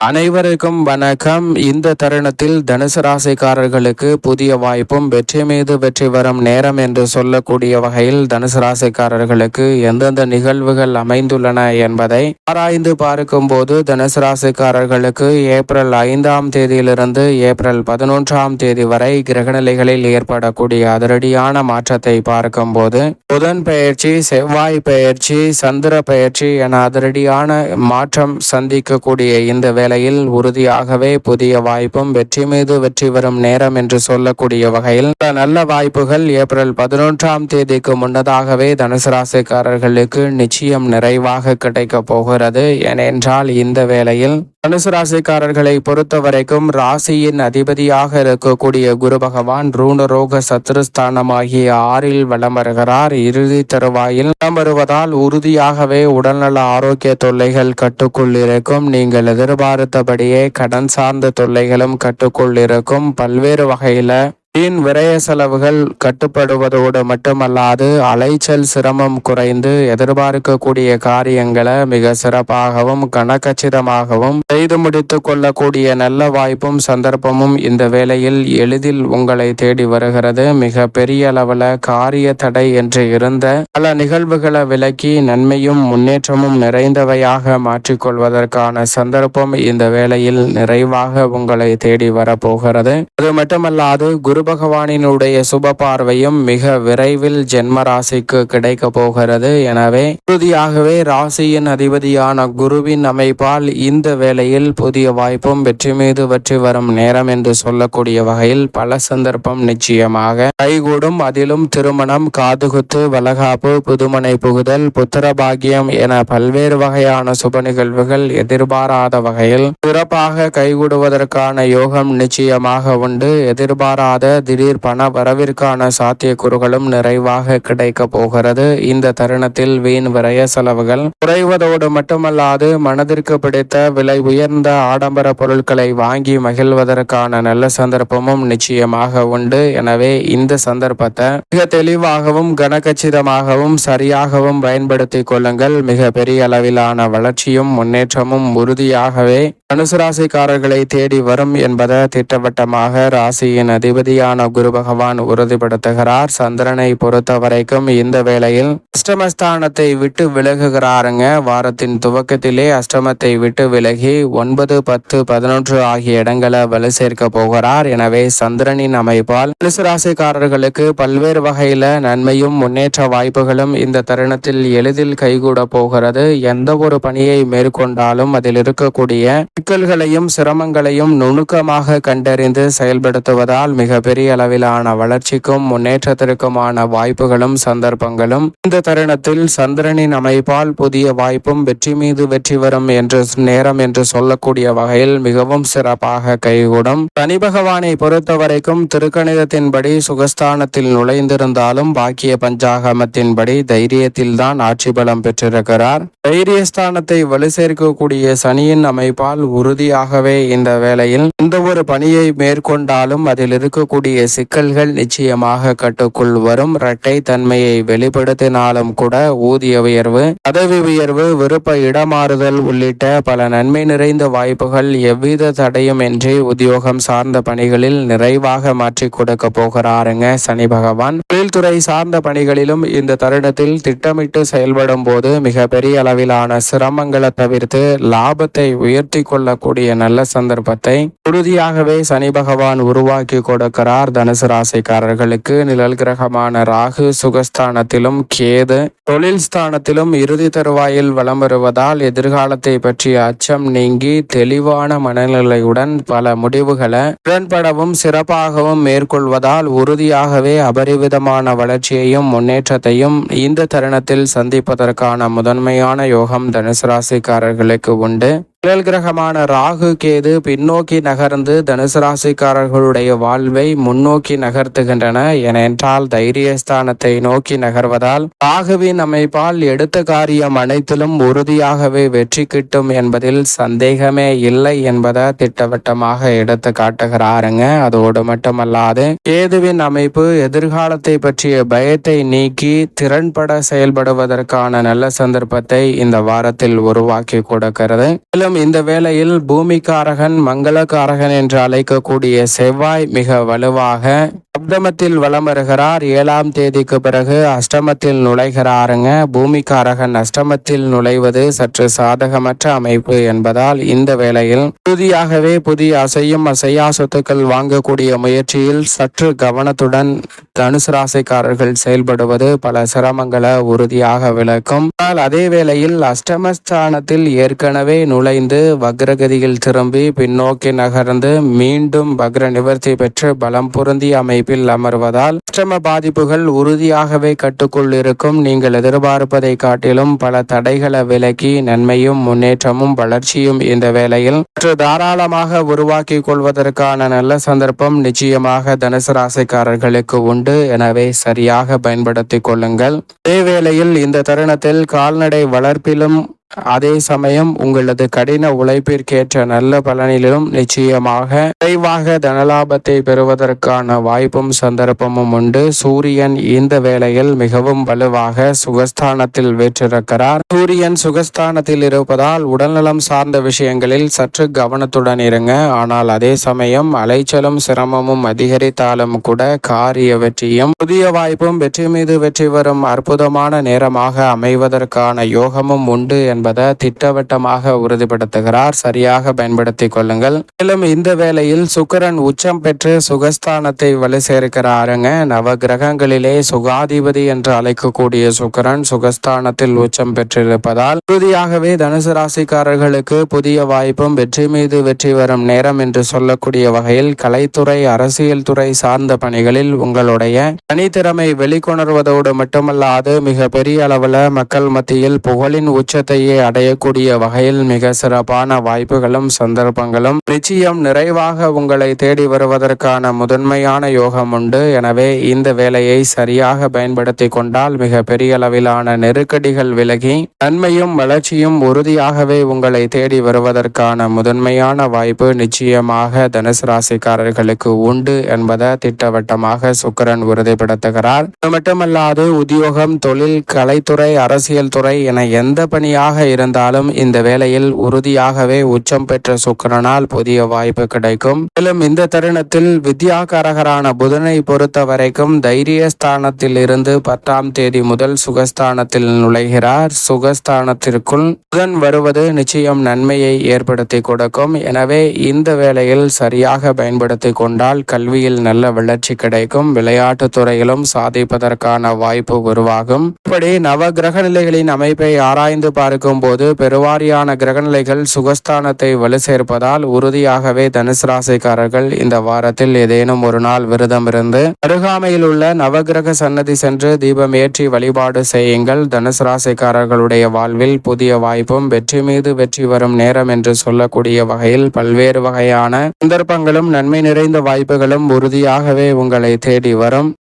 அனைவருக்கும் வணக்கம். இந்த தருணத்தில் தனுசு ராசிக்காரர்களுக்கு புதிய வாய்ப்பும் வெற்றி மீது வெற்றி வரும் நேரம் என்று சொல்லக்கூடிய வகையில் தனுசு ராசிக்காரர்களுக்கு எந்தெந்த நிகழ்வுகள் அமைந்துள்ளன என்பதை ஆராய்ந்து பார்க்கும் போது தனுசு ராசிக்காரர்களுக்கு ஏப்ரல் ஐந்தாம் தேதியிலிருந்து ஏப்ரல் பதினொன்றாம் தேதி வரை கிரகநிலைகளில் ஏற்படக்கூடிய அதிரடியான மாற்றத்தை பார்க்கும் போது புதன் பெயர்ச்சி செவ்வாய் பெயர்ச்சி சந்திர பெயர்ச்சி என அதிரடியான மாற்றம் சந்திக்கக்கூடிய இந்த வேளையில் உறுதியாகவே புதிய வாய்ப்பும் வெற்றி மீது வெற்றி வரும் நேரம் என்று சொல்லக்கூடிய வகையில் நல்ல வாய்ப்புகள் ஏப்ரல் பதினொன்றாம் தேதிக்கு முன்னதாகவே தனுசு ராசிக்காரர்களுக்கு நிச்சயம் நிறைவாக கிடைக்க போகிறது. ஏனென்றால் இந்த வேளையில் தனுசு ராசிக்காரர்களை பொறுத்த வரைக்கும் ராசியின் அதிபதியாக இருக்கக்கூடிய குரு பகவான் ரூணரோக சத்ருஸ்தானமாகிய ஆறில் வலம் வருகிறார் இறுதி தருவாயில் வலம் வருவதால் உறுதியாகவே உடல்நல ஆரோக்கிய தொல்லைகள் கட்டுக்குள் இருக்கும். நீங்கள் எதிர்பார்த்தபடியே கடன் சார்ந்த தொல்லைகளும் கட்டுக்குள் இருக்கும். பல்வேறு வகையில வீண் விரய செலவுகள் கட்டுப்படுவதோடு மட்டுமல்லாது அலைச்சல் சிரமம் குறைந்து எதிர்பார்க்கக்கூடிய காரியங்களை மிக சிறப்பாகவும் கனக்கச்சிதமாகவும் செய்து முடித்து கொள்ளக்கூடிய நல்ல வாய்ப்பும் சந்தர்ப்பமும் இந்த வேளையில் எளிதில் உங்களை தேடி வருகிறது. மிக பெரிய அளவில் காரிய தடை என்று இருந்த பல நிகழ்வுகளை விலக்கி நன்மையும் முன்னேற்றமும் நிறைந்தவையாக மாற்றிக்கொள்வதற்கான சந்தர்ப்பம் இந்த வேளையில் நிறைவாக உங்களை தேடி வரப்போகிறது. அது மட்டுமல்லாது குரு பகவானினுடைய சுப பார்வையும் மிக விரைவில் ஜென்ம ராசிக்கு கிடைக்க போகிறது. எனவே உறுதியாகவே ராசியின் அதிபதியான குருவின் அமைப்பால் இந்த வேளையில் புதிய வாய்ப்பும் வெற்றி மீது வெற்றி வரும் நேரம் என்று சொல்லக்கூடிய வகையில் பல சந்தர்ப்பம் நிச்சயமாக. கைகூடும் அதிலும் திருமணம் காதுகுத்து வளகாப்பு புதுமனை புகுதல் புத்திரபாகியம் என பல்வேறு வகையான சுப நிகழ்வுகள் எதிர்பாராத வகையில் சிறப்பாக கைகூடுவதற்கான யோகம் நிச்சயமாக உண்டு. எதிர்பாராத திடீர் பண வரவிற்கான சாத்தியக்கூறுகளும் நிறைவாக கிடைக்க போகிறது. இந்த தருணத்தில் வீண் விரய செலவுகள் குறைவதோடு மட்டுமல்லாது மனதிற்கு பிடித்த விலை உயர்ந்த ஆடம்பர பொருட்களை வாங்கி மகிழ்வதற்கான நல்ல சந்தர்ப்பமும் நிச்சயமாக உண்டு. எனவே இந்த சந்தர்ப்பத்தை மிக தெளிவாகவும் கனகச்சிதமாகவும் சரியாகவும் பயன்படுத்திக் கொள்ளுங்கள். மிக பெரிய அளவிலான வளர்ச்சியும் முன்னேற்றமும் உறுதியாகவே தனுசு ராசிக்காரர்களை தேடி வரும் என்பதை திட்டவட்டமாக ராசியின் அதிபதி அதிபதியான குரு பகவான் உறுதிப்படுத்துகிறார். சந்திரனை பொறுத்த வரைக்கும் இந்த வேளையில் அஷ்டமஸ்தானத்தை விட்டு விலகுகிறாருங்க. வாரத்தின் துவக்கத்திலே அஷ்டமத்தை விட்டு விலகி ஒன்பது பத்து பதினொன்று ஆகிய இடங்களை வலு சேர்க்க போகிறார். எனவே சந்திரனின் அமைப்பால் தனுசு ராசிக்காரர்களுக்கு பல்வேறு வகையில நன்மையும் முன்னேற்ற வாய்ப்புகளும் இந்த தருணத்தில் எளிதில் கைகூட போகிறது. எந்த ஒரு பணியை மேற்கொண்டாலும் அதில் இருக்கக்கூடிய சிக்கல்களையும் சிரமங்களையும் நுணுக்கமாக கண்டறிந்து செயல்படுத்துவதால் மிக பெரிய அளவிலான வளர்ச்சிக்கும் முன்னேற்றத்திற்குமான வாய்ப்புகளும் சந்தர்ப்பங்களும் இந்த தருணத்தில் சந்திரனின் அமைப்பால் புதிய வாய்ப்பும் வெற்றி மீது வெற்றி வரும் என்று நேரம் என்று சொல்லக்கூடிய வகையில் மிகவும் சிறப்பாக கைகூடும். சனி பகவானை பொறுத்த வரைக்கும் திருக்கணிதத்தின்படி சுகஸ்தானத்தில் நுழைந்திருந்தாலும் பாக்கிய பஞ்சாகமத்தின்படி தைரியத்தில் தான் ஆட்சி பலம் பெற்றிருக்கிறார். தைரியஸ்தானத்தை வலு சேர்க்கக்கூடிய சனியின் அமைப்பால் உறுதியாகவே இந்த வேளையில் எந்த ஒரு பணியை மேற்கொண்டாலும் அதில் இருக்கக்கூடிய சிக்கல்கள் நிச்சயமாக கட்டுக்குள் வரும். இரட்டை தன்மையை வெளிப்படுத்தினாலும் கூட ஊதிய உயர்வு பதவி உயர்வு விருப்ப இடமாறுதல் உள்ளிட்ட பல நன்மை நிறைந்த வாய்ப்புகள் எவ்வித தடையும் இன்றி உத்தியோகம் சார்ந்த பணிகளில் நிறைவாக மாற்றி கொடுக்க போகிறாருங்க சனி பகவான். தொழில்துறை சார்ந்த பணிகளிலும் இந்த தருணத்தில் திட்டமிட்டு செயல்படும் போது மிக பெரிய அளவிலான சிரமங்களை தவிர்த்து லாபத்தை உயர்த்தி கொள்ளக்கூடிய நல்ல சந்தர்ப்பத்தை உறுதியாகவே சனி பகவான் உருவாக்கி கொடுக்கிறார். தனுசு ராசிக்காரர்களுக்கு நிழல் கிரகமான ராகு சுகஸ்தானத்திலும் கேது தொழில் ஸ்தானத்திலும் இறுதி தருவாயில் வலம் வருவதால் எதிர்காலத்தை பற்றிய அச்சம் நீங்கி தெளிவான மனநிலையுடன் பல முடிவுகளை உடன்படவும் சிறப்பாகவும் மேற்கொள்வதால் உறுதியாகவே அபரிவிதமான வளர்ச்சியையும் முன்னேற்றத்தையும் இந்த தருணத்தில் சந்திப்பதற்கான முதன்மையான யோகம் தனுசு ராசிக்காரர்களுக்கு உண்டு. புயல் கிரகமான ராகு கேது பின்னோக்கி நகர்ந்து தனுசு ராசிக்காரர்களுடைய வாழ்வை முன்னோக்கி நகர்த்துகின்றன. ஏனென்றால் தைரியஸ்தானத்தை நோக்கி நகர்வதால் ராகுவின் அமைப்பால் எடுத்த காரியம் அனைத்திலும் உறுதியாகவே வெற்றி கிட்டும் என்பதில் சந்தேகமே இல்லை என்பதை திட்டவட்டமாக எடுத்து காட்டுகிறாருங்க. அதோடு மட்டுமல்லாது கேதுவின் அமைப்பு எதிர்காலத்தை பற்றிய பயத்தை நீக்கி திறன்பட செயல்படுவதற்கான நல்ல சந்தர்ப்பத்தை இந்த வாரத்தில் உருவாக்கி கொடுக்கிறது. மேலும் இந்த வேளையில் பூமிக்காரகன் மங்களக்காரகன் என்று அழைக்கக்கூடிய செவ்வாய் மிக வலுவாக சப்தமத்தில் வலம் வருகிறார் ஏழாம் தேதிக்கு பிறகு அஷ்டமத்தில் நுழைகிறாருங்க. பூமிக்காரகன் அஷ்டமத்தில் நுழைவது சற்று சாதகமற்ற அமைப்பு என்பதால் இந்த வேளையில் உறுதியாகவே புதிய அசையும் அசையா சொத்துக்கள் வாங்கக்கூடிய முயற்சியில் சற்று கவனத்துடன் தனுசு ராசிக்காரர்கள் செயல்படுவது பல சிரமங்களை உறுதியாக விளக்கும். ஆனால் அதே வேளையில் அஷ்டமஸ்தானத்தில் ஏற்கனவே நுழைந்து வக்ரகதியில் திரும்பி பின்னோக்கி நகர்ந்து மீண்டும் வக்ர நிவர்த்தி பெற்று பலம் பொருந்திய அமைப்பில் அமர்வதால் அஷ்டம பாதிப்புகள் உறுதியாகவே கட்டுக்குள் இருக்கும். நீங்கள் எதிர்பார்ப்பதை காட்டிலும் பல தடைகளை விலக்கி நன்மையும் முன்னேற்றமும் வளர்ச்சியும் இந்த வேளையில் சற்று தாராளமாக உருவாக்கி கொள்வதற்கான நல்ல சந்தர்ப்பம் நிச்சயமாக தனுசு ராசிக்காரர்களுக்கு உண்டு. எனவே சரியாக பயன்படுத்திக் கொள்ளுங்கள். அதே வேளையில் இந்த தருணத்தில் கால்நடை வளர்ப்பிலும் அதே சமயம் உங்களது கடின உழைப்பிற்கேற்ற நல்ல பலனிலும் நிச்சயமாக விரைவாக தனலாபத்தை பெறுவதற்கான வாய்ப்பும் சந்தர்ப்பமும் உண்டு. சூரியன் இந்த வேளையில் மிகவும் வலுவாக சுகஸ்தானத்தில் வீற்றிருக்கிறார். சூரியன் சுகஸ்தானத்தில் இருப்பதால் உடல்நலம் சார்ந்த விஷயங்களில் சற்று கவனத்துடன் இருங்க. ஆனால் அதே சமயம் அலைச்சலும் சிரமமும் அதிகரித்தாலும் கூட காரிய வெற்றியும் புதிய வாய்ப்பும் வெற்றி மீது வெற்றி வரும் அற்புதமான நேரமாக அமைவதற்கான யோகமும் உண்டு என என்பதை திட்டவட்டமாக உறுதிப்படுத்துகிறார். சரியாக பயன்படுத்திக் கொள்ளுங்கள். மேலும் இந்த வேளையில் சுக்கரன் உச்சம் பெற்று சுகஸ்தானத்தை வலு சேர்க்கிறாருங்க. நவ கிரகங்களிலே சுகாதிபதி என்று அழைக்கக்கூடிய சுக்கரன் சுகஸ்தானத்தில் உச்சம் பெற்றிருப்பதால் உறுதியாகவே தனுசு ராசிக்காரர்களுக்கு புதிய வாய்ப்பும் வெற்றி மீது வெற்றி வரும் நேரம் என்று சொல்லக்கூடிய வகையில் கலைத்துறை அரசியல் துறை சார்ந்த பணிகளில் உங்களுடைய தனித்திறமை வெளிக்கொணர்வதோடு மட்டுமல்லாது மிக பெரிய அளவில் மக்கள் மத்தியில் புகழின் வெற்றியை அடையக்கூடிய வகையில் மிக சிறப்பான வாய்ப்புகளும் சந்தர்ப்பங்களும் நிச்சயம் நிறைவாக உங்களை தேடி வருவதற்கான முதன்மையான யோகம் உண்டு. எனவே இந்த வேலையை சரியாக பயன்படுத்தி கொண்டால் மிக பெரிய அளவிலான நெருக்கடிகள் விலகி நன்மையும் வளர்ச்சியும் உறுதியாகவே உங்களை தேடி வருவதற்கான முதன்மையான வாய்ப்பு நிச்சயமாக தனுசு ராசிக்காரர்களுக்கு உண்டு என்பதை திட்டவட்டமாக சுக்கிரன் உறுதிப்படுத்துகிறார். அது மட்டுமல்லாது உத்தியோகம் தொழில் கலைத்துறை அரசியல் துறை என எந்த பணியாக இருந்தாலும் இந்த வேளையில் உறுதியாகவே உச்சம் பெற்ற சுக்கிரனால் புதிய வாய்ப்பு கிடைக்கும். மேலும் இந்த தருணத்தில் வித்யாகாரகரான புதனை பொறுத்த வரைக்கும் தைரிய ஸ்தானத்தில் இருந்து பத்தாம் தேதி முதல் சுகஸ்தானத்தில் நுழைகிறார். சுகஸ்தானத்திற்குள் புதன் வருவது நிச்சயம் நன்மையை ஏற்படுத்தி கொடுக்கும். எனவே இந்த வேளையில் சரியாக பயன்படுத்தி கொண்டால் கல்வியில் நல்ல வளர்ச்சி கிடைக்கும். விளையாட்டு துறையிலும் சாதிப்பதற்கான வாய்ப்பு உருவாகும். இப்படி நவ கிரக நிலைகளின் அமைப்பை ஆராய்ந்து பார்க்கும் போது பெருவாரியான கிரகநிலைகள் சுகஸ்தானத்தை வலு சேர்ப்பதால் உறுதியாகவே தனுசு ராசிக்காரர்கள் இந்த வாரத்தில் ஏதேனும் ஒரு நாள் விரதம் இருந்து அருகாமையில் உள்ள நவகிரக சன்னதி சென்று தீபம் ஏற்றி வழிபாடு செய்யுங்கள். தனுசு ராசிக்காரர்களுடைய வாழ்வில் புதிய வாய்ப்பும் வெற்றி மீது வெற்றி வரும் நேரம் என்று சொல்லக்கூடிய வகையில் பல்வேறு வகையான சந்தர்ப்பங்களும் நன்மை நிறைந்த வாய்ப்புகளும் உறுதியாகவே உங்களை தேடி வரும்.